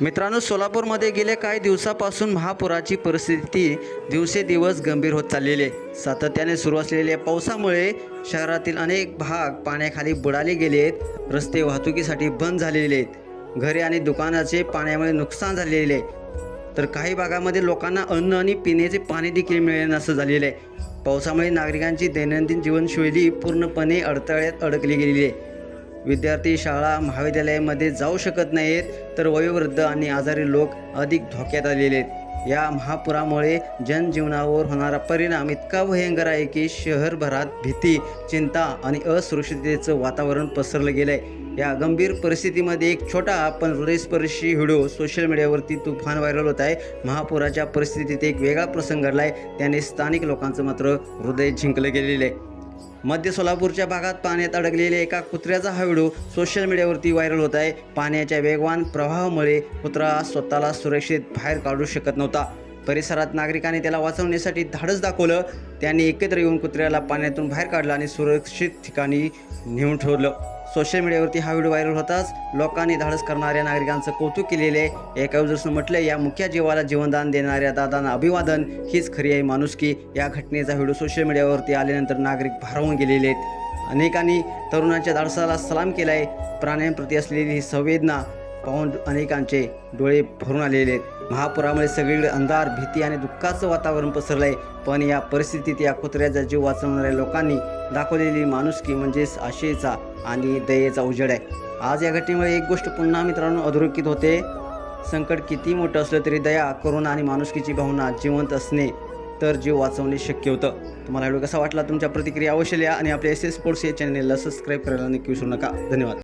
मित्रांनो सोलापूरमध्ये गेल्या काही दिवसापासून महापुराची परिस्थिती दिवसेदिवस गंभीर होत चाललेली आहे. सातत्याने सुरू असलेल्या पावसामुळे शहरातील अनेक भाग पाण्याखाली बुडाले गेले आहेत. रस्ते वाहतुकीसाठी बंद झालेले आहेत. घरे आणि दुकानाचे पाण्यामुळे नुकसान झालेले आहे. तर काही भागामध्ये लोकांना अन्न आणि पिण्याचे पाणी देखील मिळेल असं झालेलं आहे. पावसामुळे नागरिकांची दैनंदिन जीवनशैली पूर्णपणे अडथळ्यात अडकली गेलेली आहे. विद्यार्थी शाळा महाविद्यालयामध्ये जाऊ शकत नाहीत तर वयोवृद्ध आणि आजारी लोक अधिक धोक्यात आलेले आहेत. या महापुरामुळे जनजीवनावर होणारा परिणाम इतका भयंकर आहे की शहरभरात भीती चिंता आणि असुरक्षिततेचं वातावरण पसरलं गेलं आहे या गंभीर परिस्थितीमध्ये एक छोटा पण हृदयस्पर्शी व्हिडिओ सोशल मीडियावरती तुफान व्हायरल होत आहे. महापुराच्या परिस्थितीत एक वेगळा प्रसंग घडला आहे त्याने स्थानिक लोकांचं मात्र हृदय जिंकलं गेलेलं आहे. मध्य सोलापूरच्या भागात पाण्यात अडकलेल्या एका कुत्र्याचा हा व्हिडिओ सोशल मीडियावरती व्हायरल होत आहे. पाण्याच्या वेगवान प्रवाहामुळे कुत्रा स्वतःला सुरक्षित बाहेर काढू शकत नव्हता. परिसरात नागरिकांनी त्याला वाचवण्यासाठी धाडस दाखवलं. त्यांनी एकत्र येऊन कुत्र्याला पाण्यातून बाहेर काढलं आणि सुरक्षित ठिकाणी नेऊन ठेवलं. सोशल मीडियावरती हा व्हिडिओ व्हायरल होताच लोकांनी धाडस करणाऱ्या नागरिकांचं कौतुक केलेले आहे. एका युजर्सनं म्हटलं या मुख्या जीवाला जीवनदान देणाऱ्या दादांना अभिवादन. हीच खरी आहे माणुसकी. या घटनेचा व्हिडिओ सोशल मीडियावरती आल्यानंतर नागरिक भारावून गेलेले आहेत. अनेकांनी तरुणांच्या धाडसाला सलाम केला आहे प्राण्यांप्रती असलेली ही संवेदना पाहून अनेकांचे डोळे भरून आलेले आहेत. महापुरामुळे सगळीकडे अंधार भीती आणि दुःखाचं वातावरण पसरलं आहे पण या परिस्थितीत या कुत्र्याचा जीव वाचवणाऱ्या लोकांनी दाखवलेली माणुसकी म्हणजेच आशेचा आणि दयेचा उजेड आहे. आज या घटनेमुळे एक गोष्ट पुन्हा मित्रांनो अधोरेखित होते. संकट किती मोठं असलं तरी दया करुणा आणि माणुसकीची भावना जिवंत असणे तर जीव वाचवणे शक्य होतं. तुम्हाला व्हिडिओ कसा वाटला तुमच्या प्रतिक्रिया अवश्य लिहा आणि आपल्या एस एस स्पोर्ट्स या चॅनलला सबस्क्राईब करायला नक्की विसरू नका. धन्यवाद.